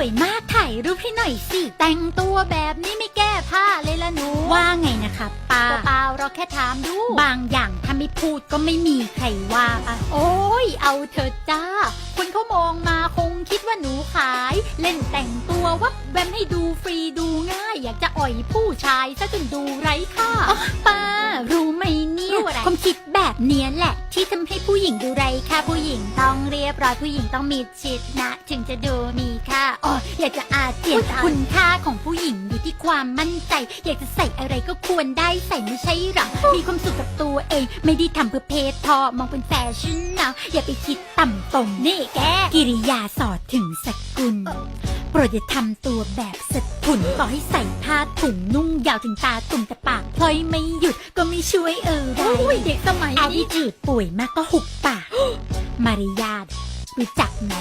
วยมากถ่ายรูปให้หน่อยสิ แต่งตัวแบบนี้ไม่แก้ผ้าเลยละหนู ว่าไงนะคะป้าเปล่าเราแค่ถามดู บางอย่างถ้าไม่พูดก็ไม่มีใครว่าปะโอ้ยเอาเถอะจ้า คนเขามองมาคงคิดว่าหนูขาย เล่นแต่งตัววับแวมให้ดูฟรีดูง่าย อยากจะอ่อยผู้ชายซะจนดูไร้ค่าอ๋อป้ารู้ไหมเนี่ยรู้อะไร ความคิดแบบเนี้ยแหละ ที่ทำให้ผู้หญิงดูไร้ค่าผู้หญิงต้องเรียบร้อยผู้หญิงต้องมีชิดนะ ถึงจะดูมีค่าอ๋ออยากจะอาเจียนคุณค่าของผู้หญิงอยู่ที่ความมั่นใจ อยากจะใส่อะไรก็ควรได้ใส่ไม่ใช่หรอมีความสุขกับตัวเอง ไม่ได้ทำเพื่อเพศทอมองเป็นแฟชั่นนะอย่าไปคิดต่ำตมนี่แกกิริยาสอดถึงสกุล ดอย่าทำตัวแบบสะทุนต่อให้ใส่ผ้าถุงนุ่งยาวถึงตาตุ่มแต่ปากพลอยไม่หยุดก็ไม่ช่วยเออได้อุ้ยเด็กสมัยอาดินี้จืดป่วยมากก็หุบปาก มารยาทรู้จักไหม